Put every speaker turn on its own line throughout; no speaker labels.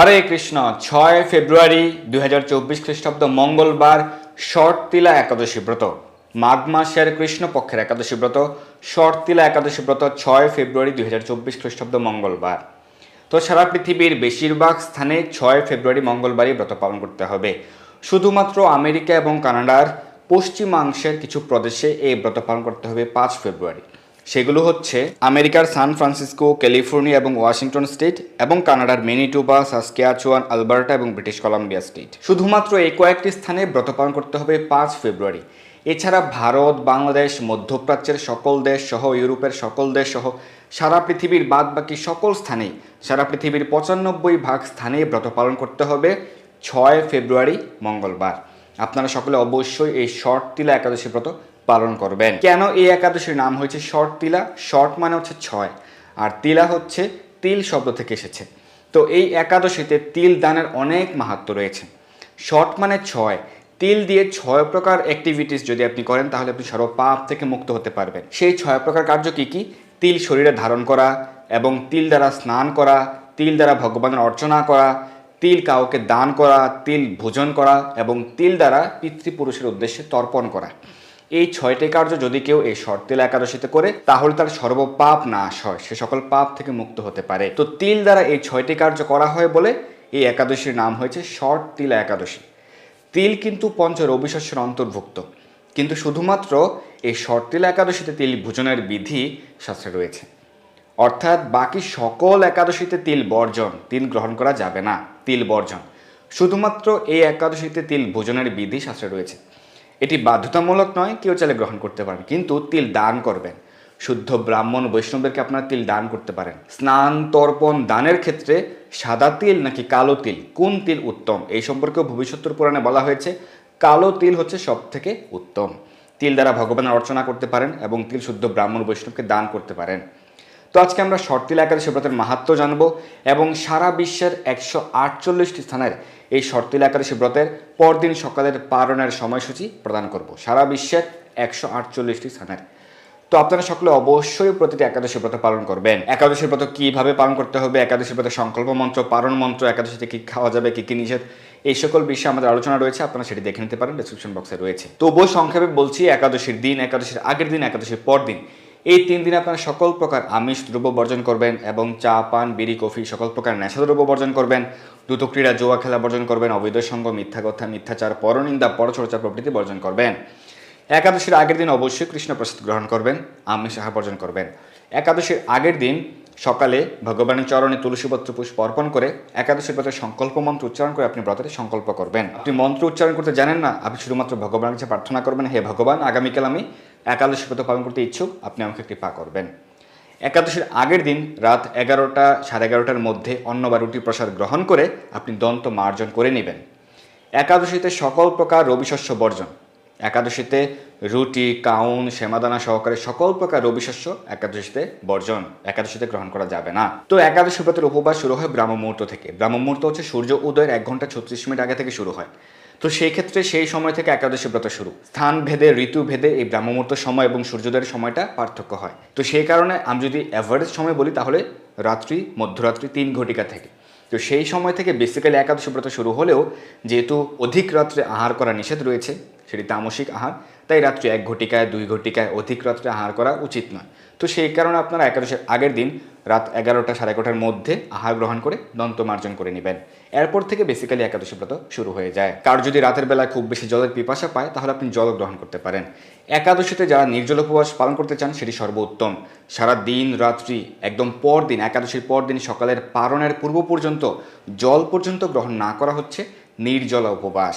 হরে কৃষ্ণ, ছয় ফেব্রুয়ারি দুই হাজার চব্বিশ খ্রিস্টাব্দ মঙ্গলবার, শর্তিলা একাদশী ব্রত। মাঘ মাসের কৃষ্ণ পক্ষের একাদশী ব্রত, শর্তিলা একাদশী ব্রত, ছয় ফেব্রুয়ারি দুই হাজার চব্বিশ খ্রিস্টাব্দ মঙ্গলবার। তো সারা পৃথিবীর বেশিরভাগ স্থানে ছয় ফেব্রুয়ারি মঙ্গলবারই ব্রত পালন করতে হবে। শুধুমাত্র আমেরিকা এবং কানাডার পশ্চিমাংশের কিছু প্রদেশে এই ব্রত পালন করতে হবে পাঁচ ফেব্রুয়ারি। সেগুলো হচ্ছে আমেরিকার সান ফ্রান্সিসকো, ক্যালিফোর্নিয়া এবং ওয়াশিংটন স্টেট এবং কানাডার মেনিটোবা, সাসকিয়াচুয়ান, আলবার্টা এবং ব্রিটিশ কলাম্বিয়া স্টেট। শুধুমাত্র এই কয়েকটি স্থানে ব্রত পালন করতে হবে পাঁচ ফেব্রুয়ারি। এছাড়া ভারত, বাংলাদেশ, মধ্যপ্রাচ্যের সকল দেশ সহ, ইউরোপের সকল দেশ সহ, সারা পৃথিবীর বাদ বাকি সকল স্থানেই, সারা পৃথিবীর পঁচানব্বই ভাগ স্থানেই ব্রত পালন করতে হবে ছয় ফেব্রুয়ারি মঙ্গলবার। আপনারা সকলে অবশ্যই এই শর্ট তিলা একাদশী ব্রত পালন করবেন। কেন এই একাদশীর নাম হয়েছে শর্ট তিলা? শর্ট মানে হচ্ছে ছয়। আর তিলা হচ্ছে তিল শব্দ থেকে এসেছে। তো এই একাদশীতে তিল দানের অনেক মাহাত্ম রয়েছে। শর্ট মানে ছয়। তিল দিয়ে ছয় প্রকার অ্যাক্টিভিটিস যদি আপনি করেন, তাহলে আপনি সর্ব পাপ থেকে মুক্ত হতে পারবেন। সেই ছয় প্রকার কার্য কী কী? তিল শরীরে ধারণ করা এবং তিল দ্বারা স্নান করা, তিল দ্বারা ভগবানের অর্চনা করা, তিল কাউকে দান করা, তিল ভোজন করা এবং তিল দ্বারা পিতৃপুরুষের উদ্দেশ্যে তর্পণ করা। এই ছয়টি কার্য যদি কেউ এই শর্তিল একাদশীতে করে, তাহলে তার সর্বপাপ নাশ হয়, সে সকল পাপ থেকে মুক্ত হতে পারে। তো তিল দ্বারা এই ছয়টি কার্য করা হয় বলে এই একাদশীর নাম হয়েছে শর্ট তিল একাদশী। তিল কিন্তু পঞ্চ রবিশস্যের অন্তর্ভুক্ত। কিন্তু শুধুমাত্র এই শর্তিল একাদশীতে তিল ভোজনের বিধি শাস্ত্রে রয়েছে। অর্থাৎ বাকি সকল একাদশীতে তিল বর্জন, তিল গ্রহণ করা যাবে না, তিল বর্জন। শুধুমাত্র এই একাদশীতে তিল ভোজনের বিধি শাস্ত্রে রয়েছে। এটি বাধ্যতামূলক নয়, কেউ চাইলে গ্রহণ করতে পারেন কিন্তু তিল দান করবেন। শুদ্ধ ব্রাহ্মণ বৈষ্ণবদেরকে আপনারা তিল দান করতে পারেন। স্নান, তর্পণ, দানের ক্ষেত্রে সাদা তিল নাকি কালো তিল? কোন তিল উত্তম? এই সম্পর্কেও ভবিষ্যত্তর পুরাণে বলা হয়েছে, কালো তিল হচ্ছে সব থেকে উত্তম। তিল দ্বারা ভগবানের অর্চনা করতে পারেন এবং তিল শুদ্ধ ব্রাহ্মণ বৈষ্ণবকে দান করতে পারেন। তো আজকে আমরা শর্তিল একাদশী ব্রতের মাহাত্ম জানব এবং সারা বিশ্বের একশো আটচল্লিশটি স্থানের এই শর্তিলা একাদশী ব্রতের পরদিন সকালের পালনের সময়সূচি প্রদান করব। সারা বিশ্বের একশো আটচল্লিশটি স্থানের। তো আপনারা সকলে অবশ্যই প্রতিটি একাদশী ব্রত পালন করবেন। একাদশী ব্রত কীভাবে পালন করতে হবে? একাদশী ব্রতের সংকল্প মন্ত্র পালন মন্ত্র, একাদশীতে কী খাওয়া যাবে, কি কি নিষেধ, এই সকল বিষয়ে আমাদের আলোচনা রয়েছে। আপনারা সেটি দেখে নিতে পারেন ডিসক্রিপশন বক্সে রয়েছে। তবুও সংক্ষেপে বলছি, একাদশীর দিন, একাদশীর আগের দিন, একাদশীর পর দিন এই তিন দিন আপনারা সকল প্রকার আমিষ দ্রব্য বর্জন করবেন এবং চা, পান, বিড়ি, কফি, সকল প্রকার নেশাদ্রব্য বর্জন করবেন। দ্রুত ক্রীড়া জোয়া খেলা বর্জন করবেন, অবৈধ সঙ্গ, মিথ্যা কথা, মিথ্যাচার, পরনিন্দা, পরচর্চা প্রভৃতি বর্জন করবেন। একাদশীর আগের দিন অবশ্যই কৃষ্ণ প্রসাদ গ্রহণ করবেন, আমিষ আহার বর্জন করবেন। একাদশীর আগের দিন সকালে ভগবানের চরণে তুলসীপত্র পুষ্প অর্পণ করে একাদশীর ব্রতের সংকল্প মন্ত্র উচ্চারণ করে আপনি ব্রতের সংকল্প করবেন। আপনি মন্ত্র উচ্চারণ করতে জানেন না, আপনি শুধুমাত্র ভগবানের কাছে প্রার্থনা করবেন, হে ভগবান, আগামীকাল আমি একাদশী ব্রত পালন করতে ইচ্ছুক, আপনি আমাকে কৃপা করবেন। একাদশীর আগের দিন রাত এগারোটা, সাড়ে এগারোটার মধ্যে অন্ন বা রুটি প্রসাদ গ্রহণ করে আপনি দন্ত মার্জন করে নেবেন। একাদশীতে সকল প্রকার রবিশস্য বর্জন। একাদশীতে রুটি, কাউন শ্যামাদানা সহকারে সকল প্রকার রবিশস্য একাদশীতে বর্জন। একাদশীতে গ্রহণ করা যাবে না। তো একাদশী ব্রতের উপবাস শুরু হয় ব্রাহ্ম মুহূর্ত থেকে। ব্রাহ্ম মুহূর্ত হচ্ছে সূর্য উদয়ের এক ঘণ্টা ছত্রিশ মিনিট আগে থেকে শুরু হয়। তো সেই ক্ষেত্রে সেই সময় থেকে একাদশী ব্রত শুরু। স্থান ভেদে, ঋতু ভেদে এই ব্রাহ্ম মুহূর্ত সময় এবং সূর্যোদয়ের সময়টা পার্থক্য হয়। তো সেই কারণে আমি যদি অ্যাভারেজ সময় বলি, তাহলে রাত্রি, মধ্যরাত্রি তিন ঘটিকা থেকে। তো সেই সময় থেকে বেসিক্যালি একাদশী ব্রত শুরু হলেও যেহেতু অধিক রাত্রে আহার করা নিষেধ রয়েছে, সেটি তামসিক আহার, তাই রাত্রি এক ঘটিকায়, দুই ঘটিকায় অধিক রাত্রে আহার করা উচিত নয়। তো সেই কারণে আপনারা একাদশের আগের দিন রাত এগারোটা সাড়ে এগারোটার মধ্যে আহার গ্রহণ করে দন্তমার্জন করে নেবেন। এরপর থেকে বেসিক্যালি একাদশী ব্রত শুরু হয়ে যায়। কার যদি রাতের বেলায় খুব বেশি জলের পিপাসা পায়, তাহলে আপনি জল গ্রহণ করতে পারেন। একাদশীতে যারা নির্জল উপবাস পালন করতে চান, সেটি সর্বোত্তম। সারা দিন, রাত্রি, একদম পর দিন একাদশীর পর দিন সকালের পারণের পূর্ব পর্যন্ত জল পর্যন্ত গ্রহণ না করা হচ্ছে, নির্জলা উপবাস।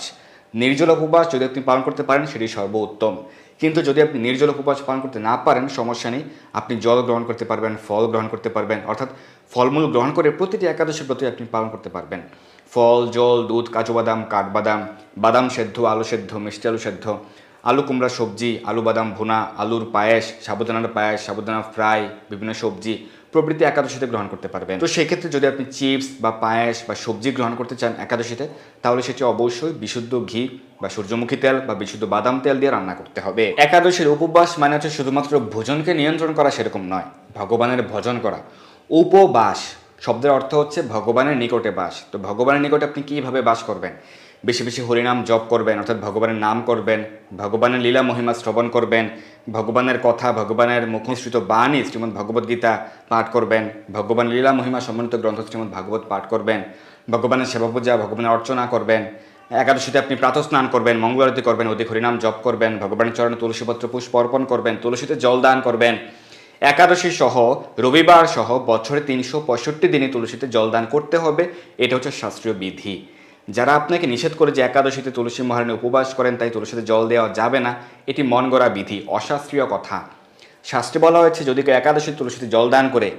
নির্জল উপবাস যদি আপনি পালন করতে পারেন, সেটি সর্বোত্তম। কিন্তু যদি আপনি নির্জল উপবাস পালন করতে না পারেন, সমস্যা নেই। আপনি জল গ্রহণ করতে পারবেন, ফল গ্রহণ করতে পারবেন, অর্থাৎ ফলমূল গ্রহণ করে প্রতিটি একাদশী ব্রতই আপনি পালন করতে পারবেন। ফল, জল, দুধ, কাজু বাদাম কাঠবাদাম বাদাম সেদ্ধ, আলু সেদ্ধ, মিষ্টি আলু সেদ্ধ, আলু কুমড়া সবজি, আলু বাদাম ভুনা, আলুর পায়েস সাবুদানার পায়েস সাবুদানা ফ্রাই, বিভিন্ন সবজি প্রভৃতি একাদশীতে গ্রহণ করতে পারবেন। তো সেক্ষেত্রে যদি আপনি চিপস বা পায়েস বা সবজি গ্রহণ করতে চান একাদশীতে, তাহলে সেটি অবশ্যই বিশুদ্ধ ঘি বা সূর্যমুখী তেল বা বিশুদ্ধ বাদাম তেল দিয়ে রান্না করতে হবে। একাদশীর উপবাস মানে হচ্ছে শুধুমাত্র ভোজনকে নিয়ন্ত্রণ করা সেরকম নয়, ভগবানের ভজন করা। উপবাস শব্দের অর্থ হচ্ছে ভগবানের নিকটে বাস। তো ভগবানের নিকটে আপনি কীভাবে বাস করবেন? বেশি বেশি হরিনাম জপ করবেন, অর্থাৎ ভগবানের নাম করবেন, ভগবানের লীলা মহিমা শ্রবণ করবেন, ভগবানের কথা, ভগবানের মুখনিসৃত বাণী শ্রীমদ্ ভগবদ্ গীতা পাঠ করবেন, ভগবান লীলা মহিমা সম্বন্ধিত গ্রন্থ শ্রীমদ্ ভাগবত পাঠ করবেন, ভগবানের সেবা পূজা, ভগবানের অর্চনা করবেন, একাদশীতে আপনি প্রাতঃ স্নান করবেন মঙ্গলারতি করবেন, অধিক হরিনাম জপ করবেন, ভগবানের চরণে তুলসীপত্র, পুষ্প অর্পণ করবেন, তুলসীতে জল দান করবেন, একাদশী সহ, রবিবার সহ বছরে তিনশো পঁয়ষট্টি দিনে তুলসীতে জলদান করতে হবে, এটা হচ্ছে শাস্ত্রীয় বিধি। যারা আপনাকে নিষেধ করে যে একাদশীতে তুলসী মহারণে উপবাস করেন তাই তুলসীতে জল দেওয়া যাবে না, এটি মন গড়া বিধি, অশাস্ত্রীয় কথা। শাস্ত্রে বলা হয়েছে, যদি কেউ একাদশী তুলসীতে জল দান করে,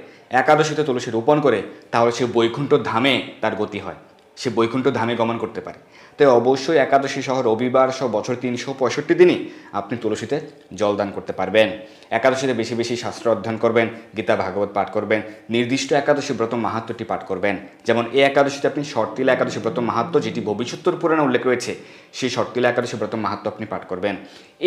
একাদশীতে তুলসী রোপণ করে, তাহলে সে বৈকুণ্ঠ ধামে তার গতি হয়। সে বৈকুণ্ঠ ধামে গমন করতে পারে। তাই অবশ্যই একাদশী সহ রবিবার সহ বছর তিনশো পঁয়ষট্টি দিনই আপনি তুলসীতে জলদান করতে পারবেন। একাদশীতে বেশি বেশি শাস্ত্র অধ্যয়ন করবেন, গীতা ভাগবত পাঠ করবেন, নির্দিষ্ট একাদশী ব্রত মাহাত্মটি পাঠ করবেন। যেমন এই একাদশীতে আপনি শর্তিলা একাদশী ব্রত মাহাত্ম যেটি ভবিষ্যত্তর পুরাণে উল্লেখ রয়েছে, সেই শর্তিলা একাদশী ব্রত মাহাত্ম আপনি পাঠ করবেন।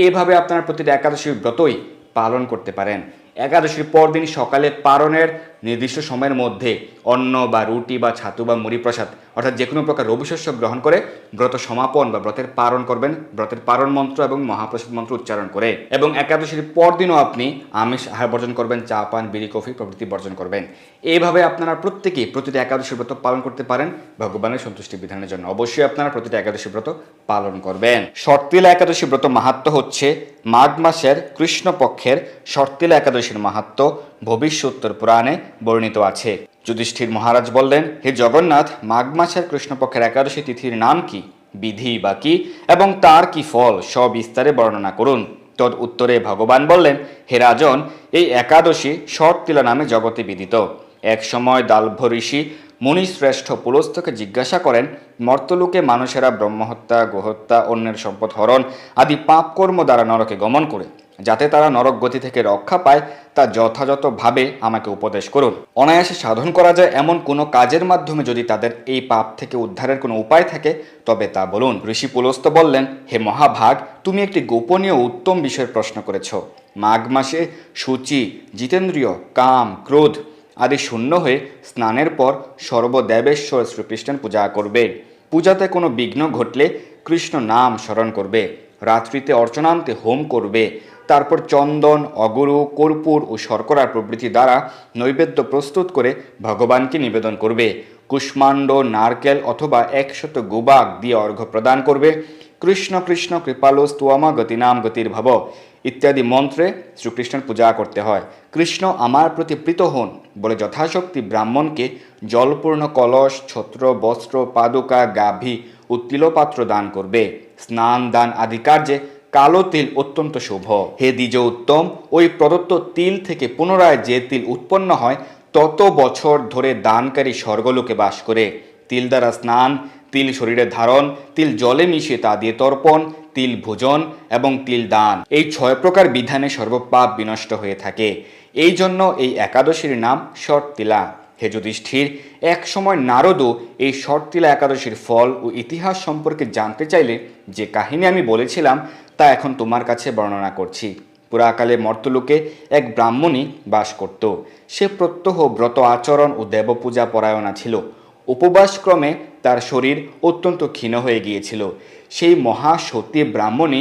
এইভাবে আপনার প্রতিটা একাদশী ব্রতই পালন করতে পারেন। একাদশীর পরদিন সকালে পারণের নির্দিষ্ট সময়ের মধ্যে অন্ন বা রুটি বা ছাতু বা মুড়ি প্রসাদ, অর্থাৎ যে কোনো প্রকার রবিশস্য গ্রহণ করে ব্রত সমাপন বা ব্রতের পালন করবেন, ব্রতের পারণ মন্ত্র এবং মহাপ্রসাদ মন্ত্র উচ্চারণ করে এবং একাদশীর পরদিনও আপনি আমিষ আহার বর্জন করবেন, চা, পান, বিড়ি, কফি প্রভৃতি বর্জন করবেন। এইভাবে আপনারা প্রত্যেকেই প্রতিটি একাদশী ব্রত পালন করতে পারেন, ভগবানের সন্তুষ্টি বিধানের জন্য। অবশ্যই আপনারা প্রতিটি একাদশী ব্রত পালন করবেন। শর্তিলা একাদশী ব্রত মাহাত্ম হচ্ছে মাঘ মাসের কৃষ্ণপক্ষের শর্তিলা একাদশীর মাহাত্ম ভবিষ্যোত্তর পুরাণে বর্ণিত আছে। যুধিষ্ঠির মহারাজ বললেন, হে জগন্নাথ, মাঘ মাসের কৃষ্ণপক্ষের একাদশী তিথির নাম কি? বিধি বা কি? এবং তার কি ফল? সবিস্তারে বর্ণনা করুন। তদ উত্তরে ভগবান বললেন, হে রাজন, এই একাদশী শর্তিলা নামে জগতে বিদিত। এক সময় দালভ ঋষি মুনিশ্রেষ্ঠ পুলস্থকে জিজ্ঞাসা করেন, মর্তলোকে মানুষেরা ব্রহ্মহত্যা, গোহত্যা, অন্যের সম্পদ হরণ আদি পাপকর্ম দ্বারা নরকে গমন করে? যাতে তারা নরক গতি থেকে রক্ষা পায়, তা যথাযথভাবে আমাকে উপদেশ করুন। অনায়াসে সাধন করা যায় এমন কোনো কাজের মাধ্যমে যদি তাদের এই পাপ থেকে উদ্ধারের কোনো উপায় থাকে, তবে তা বলুন। ঋষি পুলস্ত বললেন, হে মহাভাগ, তুমি একটি গোপনীয় উত্তম বিষয়ের প্রশ্ন করেছ। মাঘ মাসে সূচি, জিতেন্দ্রীয়, কাম, ক্রোধ আদি শূন্য হয়ে স্নানের পর সর্বদেবেশ্বর শ্রীকৃষ্ণের পূজা করবে। পূজাতে কোনো বিঘ্ন ঘটলে কৃষ্ণ নাম স্মরণ করবে। রাত্রিতে অর্চনান্তে হোম করবে। তারপর চন্দন, অগুরু, কর্পূর ও শর্করা প্রভৃতি দ্বারা নৈবেদ্য প্রস্তুত করে ভগবানকে নিবেদন করবে। কুষ্মাণ্ড, নারকেল অথবা একশত গুবাক দিয়ে অর্ঘ্য প্রদান করবে। কৃষ্ণ কৃষ্ণ, কৃপালো, স্তুয়ামা, গতিনাম গতির ভব ইত্যাদি মন্ত্রে শ্রীকৃষ্ণের পূজা করতে হয়। কৃষ্ণ আমার প্রতি প্রীত হন বলে যথাশক্তি ব্রাহ্মণকে জলপূর্ণ কলস, ছত্র, বস্ত্র, পাদুকা, গাভী ও তিলপাত্র দান করবে। স্নান, দান আদি কার্যে কালো তিল অত্যন্ত শুভ। হে দ্বিজ উত্তম, ওই প্রদত্ত তিল থেকে পুনরায় যে তিল উৎপন্ন হয়, তত বছর ধরে দানকারী স্বর্গলোকে বাস করে। তিল দ্বারা স্নান, তিল শরীরে ধারণ, তিল জলে মিশিয়ে তা দিয়ে তর্পণ, তিল ভোজন এবং তিল দান। এই ছয় প্রকার বিধানে সর্বপাপ বিনষ্ট হয়ে থাকে। এই জন্য এই একাদশীর নাম শর্তিলা হে যুধিষ্ঠির, এক সময় নারদও এই শর্তিলা একাদশীর ফল ও ইতিহাস সম্পর্কে জানতে চাইলে যে কাহিনী আমি বলেছিলাম তা এখন তোমার কাছে বর্ণনা করছি। পুরাকালে মর্তলোকে এক ব্রাহ্মণী বাস করত। সে প্রত্যহ ব্রত আচরণ ও দেবপূজা পরায়ণা ছিল। উপবাসক্রমে তার শরীর অত্যন্ত ক্ষীণ হয়ে গিয়েছিল। সেই মহাসতী ব্রাহ্মণী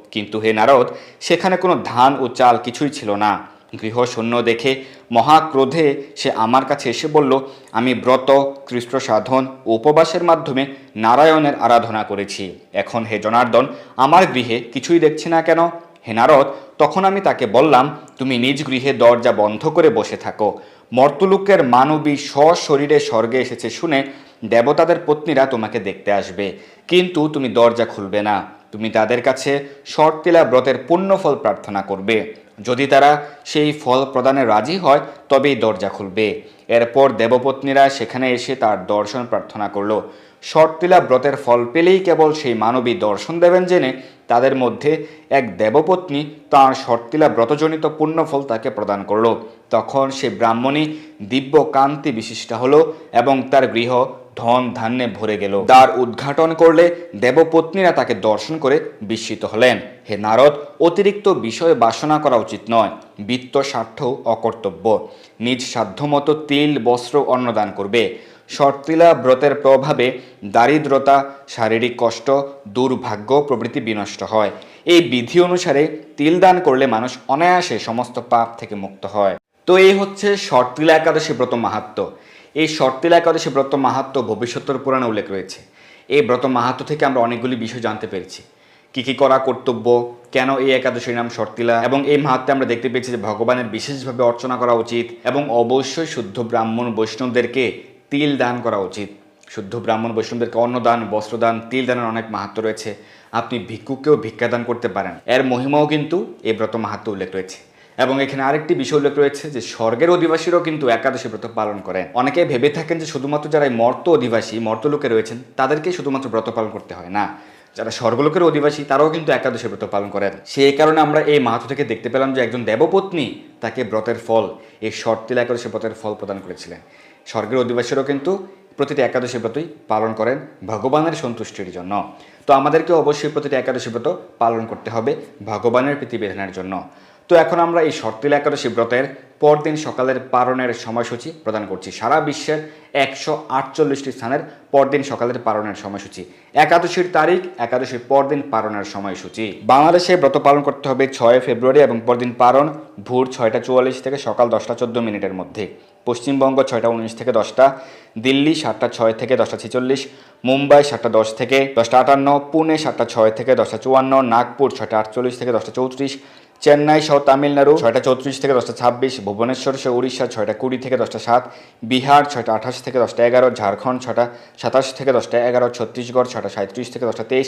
কিন্তু হে নারদ, সেখানে কোনো ধান ও চাল কিছুই ছিল না। গৃহ শূন্য দেখে মহাক্রোধে সে আমার কাছে এসে বলল, আমি ব্রত কৃষ্ণ সাধন উপবাসের মাধ্যমে নারায়ণের আরাধনা করেছি। এখন হে জনার্দন, আমার গৃহে কিছুই দেখছি না কেন? হে নারদ, তখন আমি তাকে বললাম, তুমি নিজ গৃহে দরজা বন্ধ করে বসে থাকো। মর্তলোকের মানবী সশরীরে স্বর্গে এসেছে শুনে দেবতাদের পত্নীরা তোমাকে দেখতে আসবে। কিন্তু তুমি দরজা খুলবে না। তুমি তাদের কাছে শর্তিলা ব্রতের পুণ্যফল প্রার্থনা করবে। যদি তারা সেই ফল প্রদানে রাজি হয়, তবেই দরজা খুলবে। এরপর দেবপত্নীরা সেখানে এসে তার দর্শন প্রার্থনা করল। শর্তিলা ব্রতের ফল পেলেই কেবল সেই মানবী দর্শন দেবেন জেনে তাদের মধ্যে এক দেবপত্নী তাঁর শর্তিলা ব্রতজনিত পুণ্যফল তাকে প্রদান করল। তখন সে ব্রাহ্মণী দিব্য কান্তি বিশিষ্টা হলো এবং তার গৃহ ধন ধান্যে ভরে গেল। দ্বার উদ্ঘাটন করলে দেবপত্নীরা তাকে দর্শন করে বিস্মিত হলেন। হে নারদ, অতিরিক্ত বিষয়ে বাসনা করা উচিত নয়। বিত্ত স্বার্থ অকর্তব্য। নিজ সাধ্যমতো তিল, বস্ত্র অন্নদান করবে। শর্তিলা ব্রতের প্রভাবে দারিদ্রতা, শারীরিক কষ্ট, দুর্ভাগ্য প্রভৃতি বিনষ্ট হয়। এই বিধি অনুসারে তিল দান করলে মানুষ অনায়াসে সমস্ত পাপ থেকে মুক্ত হয়। তো এই হচ্ছে শর্তিলা একাদশী ব্রত মাহাত্ম। এই শর্তিলা একাদশী ব্রত মাহাত্ম ভবিষ্যতের পুরাণে উল্লেখ রয়েছে। এই ব্রত মাহাত্ম থেকে আমরা অনেকগুলি বিষয় জানতে পেরেছি। কি কি করা কর্তব্য, কেন এই একাদশীর নাম শর্তিলা, এবং এই মাহাত্মে আমরা দেখতে পেয়েছি যে ভগবানের বিশেষভাবে অর্চনা করা উচিত, এবং অবশ্যই শুদ্ধ ব্রাহ্মণ বৈষ্ণবদেরকে তিল দান করা উচিত। শুদ্ধ ব্রাহ্মণ বৈষ্ণবদেরকে অন্নদান, বস্ত্রদান, তিল দানের অনেক মাহাত্ম রয়েছে। আপনি ভিক্ষুকেও ভিক্ষাদান করতে পারেন। এর মহিমাও কিন্তু এই ব্রত মাহাত্ম উল্লেখ রয়েছে। এবং এখানে আরেকটি বিষয় উল্লেখ রয়েছে যে স্বর্গের অধিবাসীরাও কিন্তু একাদশী ব্রত পালন করেন। অনেকে ভেবে থাকেন যে শুধুমাত্র যারা মর্ত অধিবাসী মর্তলোকে রয়েছেন তাদেরকেই শুধুমাত্র ব্রত পালন করতে হয়। না, যারা স্বর্গলোকের অধিবাসী, তারাও কিন্তু একাদশী ব্রত পালন করেন। সেই কারণে আমরা এই মাহাত্ম থেকে দেখতে পেলাম যে একজন দেবপত্নী তাকে ব্রতের ফল, এই শর্তিল একাদশী ব্রতের ফল প্রদান করেছিলেন। স্বর্গের অধিবাসীরাও কিন্তু প্রতিটি একাদশী ব্রতই পালন করেন ভগবানের সন্তুষ্টির জন্য। তো আমাদেরকে অবশ্যই প্রতিটি একাদশী ব্রত পালন করতে হবে ভগবানের প্রীতিবিধানের জন্য। তো এখন আমরা এই শর্তিল একাদশী ব্রতের পরদিন সকালের পারণের সময়সূচি প্রদান করছি। সারা বিশ্বের একশো আটচল্লিশটি স্থানের পরদিন সকালের পারণের সময়সূচি। একাদশীর তারিখ, একাদশীর পরদিন পারণের সময়সূচি। বাংলাদেশে ব্রত পালন করতে হবে ছয় ফেব্রুয়ারি এবং পরদিন পারণ ভোর ছয়টা চুয়াল্লিশ থেকে সকাল দশটা চোদ্দ মিনিটের মধ্যে। পশ্চিমবঙ্গ ছয়টা উনিশ থেকে দশটা, দিল্লি সাতটা ছয় থেকে দশটা ছেচল্লিশ, মুম্বাই সাতটা দশ থেকে দশটা আটান্ন, পুনে সাতটা ছয় থেকে দশটা চুয়ান্ন, নাগপুর ছয়টা আটচল্লিশ থেকে দশটা চৌত্রিশ চেন্নাই সহ তামিলনাড়ু ছয়টা চৌত্রিশ থেকে দশটা ছাব্বিশ, ভুবনেশ্বর সহ উড়িষ্যা ছয়টা কুড়ি থেকে দশটা সাত, বিহার ছয়টা আঠাশ থেকে দশটা এগারো, ঝাড়খণ্ড ছটা সাতাশ থেকে দশটা এগারো, ছত্তিশগড় ছটা সাঁত্রিশ থেকে দশটা তেইশ,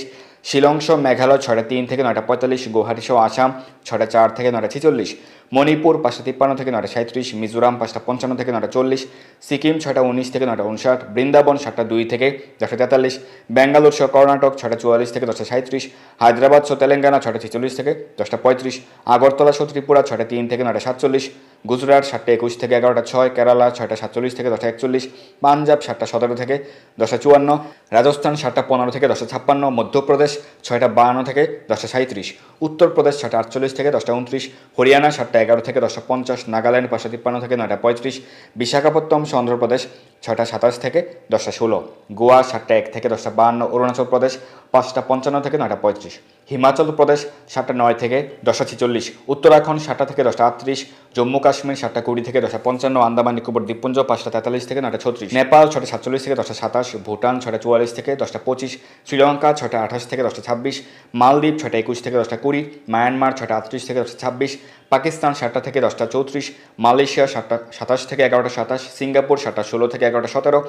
শিলং সহ মেঘালয় ছয়টা তিন থেকে নয়টা পঁয়তাল্লিশ, গুয়াহাটি সহ আসাম ছটা চার থেকে নয়টা ছেচল্লিশ। মণিপুর পাঁচটা তিপ্পান্ন থেকে নয়টা সাঁত্রিশ মিজোরাম পাঁচটা পঞ্চান্ন থেকে নয়টা চল্লিশ, সিকিম ছয়টা উনিশ থেকে নয়টা উনষাট বৃন্দাবন সাতটা দুই থেকে দশটা তেতাল্লিশ, ব্যাঙ্গালোর সহ কর্ণাটক ছটা চুয়াল্লিশ থেকে দশটা সাঁত্রিশ হায়দ্রাবাদ সহ তেলেঙ্গানা ছটা ছেচল্লিশ থেকে দশটা পঁয়ত্রিশ, আগরতলা সহ ত্রিপুরা ছটা তিন থেকে নয়টা সাতচল্লিশ গুজরাট সাতটা একুশ থেকে এগারোটা ছয়, কেরালা ছয়টা সাতচল্লিশ থেকে দশটা একচল্লিশ, পাঞ্জাব সাতটা সতেরো থেকে দশটা চুয়ান্ন, রাজস্থান সাতটা পনেরো থেকে দশটা ছাপ্পান্ন, মধ্যপ্রদেশ ছয়টা বাহান্ন থেকে দশটা সাঁত্রিশ উত্তরপ্রদেশ ছটা আটচল্লিশ থেকে দশটা উনত্রিশ হরিয়ানা সাতটা এগারো থেকে দশটা পঞ্চাশ, নাগাল্যান্ড পাঁচশো তিপ্পান্ন থেকে নয়টা পঁয়ত্রিশ, বিশাখাপত্তনম অন্ধ্রপ্রদেশ ছটা সাতাশ থেকে দশটা ষোলো, গোয়া সাতটা এক থেকে দশটা বাহান্ন অরুণাচল প্রদেশ পাঁচটা পঞ্চান্ন থেকে নয়টা পঁয়ত্রিশ। হিমাচল প্রদেশ সাতটা নয় থেকে দশটা ছেচল্লিশ, উত্তরাখণ্ড সাতটা থেকে দশটা আটত্রিশ, জম্মু কাশ্মীর সাতটা কুড়ি থেকে দশটা পঞ্চান্ন, আন্দামান নিকোবর দ্বীপপুঞ্জ পাঁচটা তেতাল্লিশ থেকে নয়টা ছত্রিশ, নেপাল ছটা সাতচল্লিশ থেকে দশটা সাতাশ, ভুটান ছটা চুয়াল্লিশ থেকে দশটা পঁচিশ, শ্রীলঙ্কা ছটা আঠাশ থেকে দশটা ছাব্বিশ, মালদ্বীপ ছটা একুশ থেকে দশটা কুড়ি, মায়ানমার ছটা আটত্রিশ থেকে দশটা ছাব্বিশ, পাকিস্তান সাতটা থেকে দশটা চৌত্রিশ, মালয়েশিয়া সাতটা সাতাশ থেকে এগারোটা সাতাশ, সিঙ্গাপুর সাতটা ষোলো থেকে এগারোটা সতেরো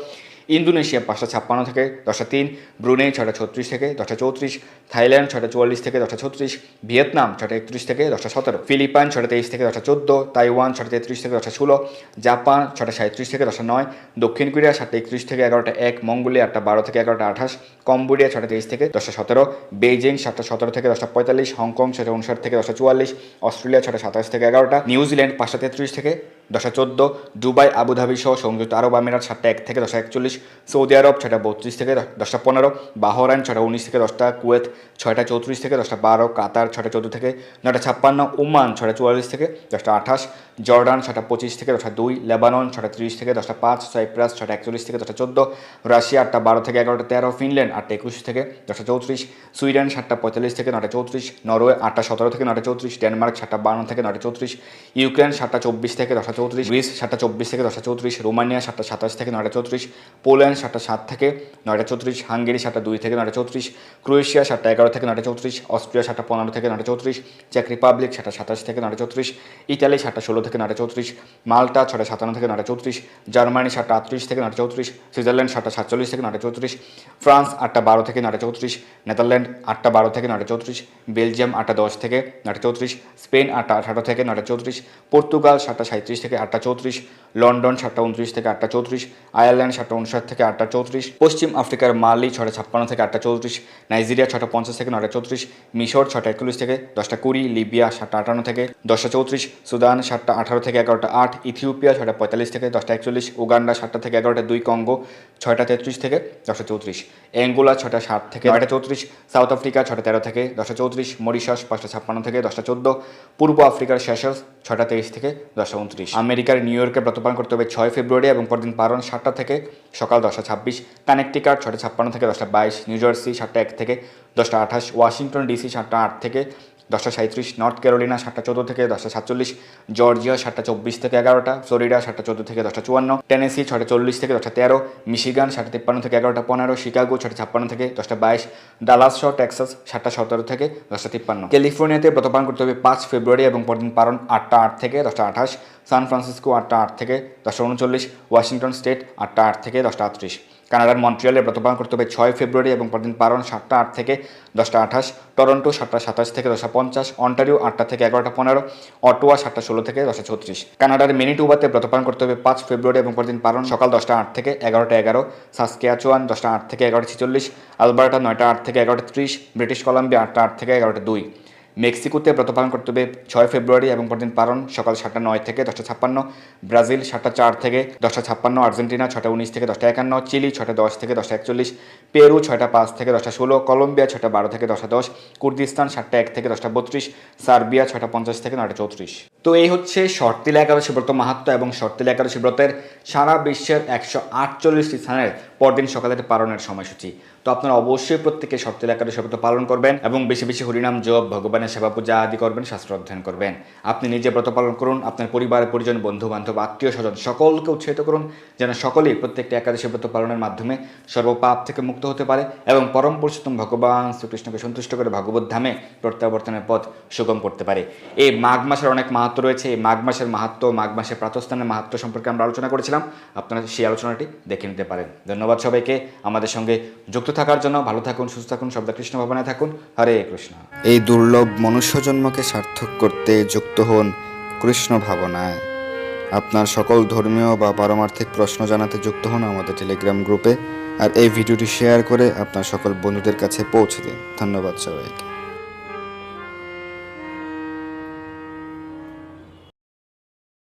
ইন্দোনেশিয়া পাঁচটা ছাপ্পান্ন থেকে দশটা তিন ব্রুনেই ছটা ছত্রিশ থেকে দশটা চৌত্রিশ থাইল্যান্ড ছটা চুয়াল্লিশ থেকে দশটা ছত্রিশ ভিয়েতনাম ছটা একত্রিশ থেকে দশটা সতেরো ফিলিপাইন ছটা তেইশ থেকে দশটা চোদ্দ তাইওয়ান ছটা তেত্রিশ থেকে দশটা ষোলো জাপান ছটা সাঁত্রিশ থেকে দশটা নয় দক্ষিণ কোরিয়া সাতটা একত্রিশ থেকে এগারোটা এক মঙ্গোলিয়া আটটা বারো থেকে এগারোটা আঠাশ কম্বোডিয়া ছটা তেইশ থেকে দশটা সতেরো বেইজিং সাতটা সতেরো থেকে দশটা পঁয়তাল্লিশ হংকং ছটা উনষাট থেকে দশটা চুয়াল্লিশ অস্ট্রেলিয়া ছটা সাতাশ থেকে এগারোটা নিউজিল্যান্ড পাঁচটা তেত্রিশ থেকে দশটা চোদ্দ, দুবাই, আবুধাবি সহ সংযুক্ত আরব আমিরাত সাতটা এক থেকে দশটা একচল্লিশ, সৌদি আরব ছটা বত্রিশ থেকে দশটা পনেরো, বাহরাইন ছটা উনিশ থেকে দশটা, কুয়েত ছয়টা চৌত্রিশ থেকে দশটা বারো, কাতার ছটা চোদ্দ থেকে নটা ছাপ্পান্ন, ওমান ছটা চুয়াল্লিশ থেকে দশটা আঠাশ, জর্ডান ছটা পঁচিশ থেকে দশটা দুই, লেবানন ছটা ত্রিশ থেকে দশটা পাঁচ, সাইপ্রাস ছটা একচল্লিশ থেকে দশটা চোদ্দ, রাশিয়া আটটা বারো থেকে এগারোটা তেরো, ফিনল্যান্ড আটটা একুশ থেকে দশটা চৌত্রিশ, সুইডেন সাতটা পঁয়তাল্লিশ থেকে নটা চৌত্রিশ, নরওয়ে আটটা সতেরো থেকে নটা চৌত্রিশ, ডেনমার্ক সাতটা বান্ন থেকে নটা চৌত্রিশ, ইউক্রেন সাতটা চব্বিশ থেকে দশটা সাতটা চৌত্রিশ গ্রিস সাতটা চব্বিশ থেকে দশটা চৌত্রিশ রোমানিয়া সাতটা সাতাশ থেকে নয়টা চৌত্রিশ পোল্যান্ড সাতটা সাত থেকে নয়টা চৌত্রিশ হাঙ্গেরি সাতটা দুই থেকে নয়টা চৌত্রিশ ক্রোয়েশিয়া সাতটা এগারো থেকে নয়টা চৌত্রিশ অস্ট্রিয়া সাতটা পনেরো থেকে নয়টা চৌত্রিশ চেক রিপাবলিক সাতটা সাতাশ থেকে নয়টা চৌত্রিশ ইতালি সাতটা ষোলো থেকে নয়টা চৌত্রিশ মাল্টা ছটা সাতান্ন থেকে নয়টা চৌত্রিশ জার্মানি সাতটা আটত্রিশ থেকে নয়টা চৌত্রিশ সুইজারল্যান্ড সাতটা সাতচল্লিশ থেকে নয়টা চৌত্রিশ ফ্রান্স আটটা বারো থেকে নয়টা চৌত্রিশ নেদারল্যান্ড আটটা বারো থেকে নয়টা চৌত্রিশ বেলজিয়াম আটটা দশ থেকে নয়টা চৌত্রিশ স্পেন আটটা আঠারো থেকে নয়টা চৌত্রিশ পর্তুগাল সাতটা সাঁত্রিশ থেকে আটটা চৌত্রিশ, লন্ডন সাতটা উনত্রিশ থেকে আটটা চৌত্রিশ, আয়ারল্যান্ড সাতটা উনষাট থেকে আটটা চৌত্রিশ, পশ্চিম আফ্রিকার মালি ছটা ছাপ্পান্ন থেকে আটটা চৌত্রিশ, নাইজেরিয়া ছটা পঞ্চাশ থেকে নয়টা চৌত্রিশ, মিশর ছটা একচল্লিশ থেকে দশটা কুড়ি, লিবিয়া সাতটা আটান্ন থেকে দশটা চৌত্রিশ, সুদান সাতটা আঠারো থেকে এগারোটা আট, ইথিওপিয়া ছটা পঁয়তাল্লিশ থেকে দশটা একচল্লিশ, উগান্ডা সাতটা থেকে এগারোটা দুই, কঙ্গো ছয়টা তেত্রিশ থেকে দশটা চৌত্রিশ, অ্যাঙ্গোলা ছটা সাত থেকে নয়টা চৌত্রিশ, সাউথ আফ্রিকা ছটা তেরো থেকে দশটা চৌত্রিশ, মরিশাস পাঁচটা ছাপ্পান্ন থেকে দশটা চোদ্দ, পূর্ব আফ্রিকার শেষস ছটা তেইশ থেকে দশটা উনত্রিশ। আমেরিকার নিউ ইয়র্কে ব্রতপালন করতে হবে ছয় ফেব্রুয়ারি এবং পরদিন পারন সাতটা থেকে সকাল দশটা ছাব্বিশ। কানেকটিকাট ছটা ছাপ্পান্ন থেকে দশটা বাইশ। নিউ জার্সি সাতটা এক থেকে দশটা আঠাশ। ওয়াশিংটন ডিসি সাতটা আট থেকে দশটা সাঁত্রিশ নর্থ ক্যারোলিনা সাতটা চোদ্দ থেকে দশটা সাতচল্লিশ জর্জিয়া সাতটা চব্বিশ থেকে এগারোটা ফ্লোরিডা সাতটা চোদ্দ থেকে দশটা চুয়ান্ন টেনেসি ছটা চল্লিশ থেকে দশটা তেরো মিশিগান সাতটা তিপ্পান্ন থেকে এগারোটা পনেরো শিকাগো ছটা ছাপ্পান্ন থেকে দশটা বাইশ ডালাস শহ টেক্সাস সাতটা সতেরো থেকে দশটা তিপ্পান্ন। ক্যালিফোর্নিয়াতে প্রতপান করতে হবে পাঁচ ফেব্রুয়ারি এবং পরদিন পারন আটটা আট থেকে দশটা আঠাশ সান ফ্রান্সিসকো আটটা আট থেকে দশটা উনচল্লিশ ওয়াশিংটন স্টেট আটটা আট থেকে দশটা আটত্রিশ। কানাডার মন্ট্রিয়ালে ব্রতপালন করতে হবে ছয় ফেব্রুয়ারি এবং পরদিন পারন সাতটা আট থেকে দশটা আঠাশ, টরন্টো সাতটা সাতাশ থেকে দশটা পঞ্চাশ, অন্টারিও আটটা থেকে এগারোটা পনেরো অটোয়া সাতটা ষোলো থেকে দশটা ছত্রিশ। কানাডার মিনিটুবাতে ব্রতপালন করতে হবে পাঁচ ফেব্রুয়ারি এবং পরদিন পারন সকাল দশটা আট থেকে এগারোটা এগারো, সাসকেয়াচুয়ান দশটা আট থেকে এগারোটা ছিচল্লিশ, আলবার্টা নয়টা আট থেকে এগারোটা ত্রিশ, ব্রিটিশ কলাম্বিয়া আটটা আট থেকে এগারোটা দুই। মেক্সিকোতে ব্রতপালন করতে হবে ছয় ফেব্রুয়ারি এবং পরদিন পারন সকাল সাতটা নয় থেকে দশটা ছাপ্পান্ন, ব্রাজিল সাতটা চার থেকে দশটা ছাপ্পান্ন, আর্জেন্টিনা ছটা উনিশ থেকে দশটা একান্ন, চিলি ছটা দশ থেকে দশটা একচল্লিশ, পেরু ছয়টা পাঁচ থেকে দশটা ষোলো, কলম্বিয়া ছটা বারো থেকে দশটা দশ, কুর্দিস্তান সাতটা এক থেকে দশটা বত্রিশ, সার্বিয়া ছটা পঞ্চাশ থেকে নয়টা চৌত্রিশ। তো এই হচ্ছে শর্তিলা একাদশী ব্রত মাহাত্ম এবং শর্তিলা একাদশী ব্রতের সারা বিশ্বের একশো আটচল্লিশটি স্থানের পরদিন সকালের পালনের সময়সূচি। তো আপনারা অবশ্যই প্রত্যেকে শর্তিলা একাদশী ব্রত পালন করবেন এবং বেশি বেশি হরিনাম, জপ, ভগবানের সেবা পূজা আদি করবেন, শাস্ত্র অধ্যয়ন করবেন। আপনি নিজে ব্রত পালন করুন, আপনার পরিবার, পরিজন বন্ধু বান্ধব আত্মীয় স্বজন সকলকে উৎসাহিত করুন যেন সকলেই প্রত্যেকটি একাদশী ব্রত পালনের মাধ্যমে সর্বপাপ থেকে মুক্ত হতে পারে এবং পরম পুরুষোত্তম ভগবান শ্রীকৃষ্ণকে সন্তুষ্ট করে ভগবত ধামে প্রত্যাবর্তনের পথ সুগম করতে পারে। এই মাঘ মাসের অনেক মাহাত্ম রয়েছে, এই মাঘ মাসের মাহাত্ম, মাঘ মাসের প্রাতস্থানের মাহাত্ম সম্পর্কে আমরা আলোচনা করেছিলাম। আপনারা সেই আলোচনাটি দেখে নিতে পারেন। ধন্যবাদ সবাইকে। আমাদের সঙ্গে যুক্ত থাকার জন্য ভালো থাকুন, সুস্থ থাকুন সবদা কৃষ্ণ ভবনে থাকুন। হরে কৃষ্ণ।
এই দুর্লভ মনুষ্য জন্মকে সার্থক করতে যুক্ত হন কৃষ্ণ ভাবনায়। আপনার সকল ধর্মীয় বা পারমার্থিক প্রশ্ন জানাতে যুক্ত হন আমাদের টেলিগ্রাম গ্রুপে। আর এই ভিডিওটি শেয়ার করে আপনার সকল বন্ধুদের কাছে পৌঁছে দিন। ধন্যবাদ সবাইকে।